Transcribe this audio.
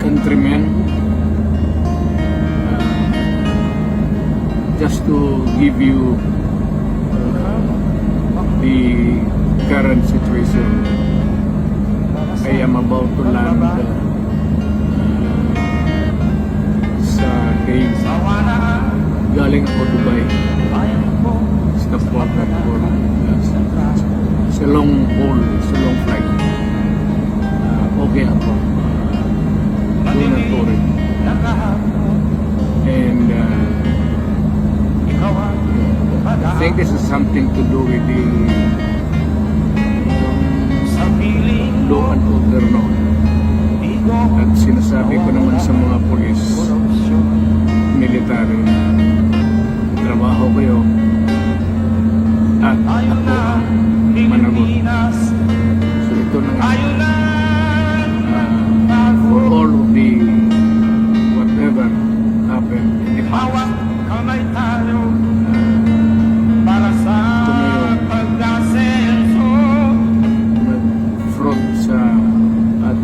countrymen uh, just to give you uh, the current situation. I am about to land uh, sa Hague. Galing ako Dubai. Sa platform. Uh, sa long haul. think this is something to do with the law and order noon. At sinasabi ko naman sa mga polis, military, trabaho ko kayo at ako ang managot. So ito na nga. Uh, for all of the whatever happened in the past.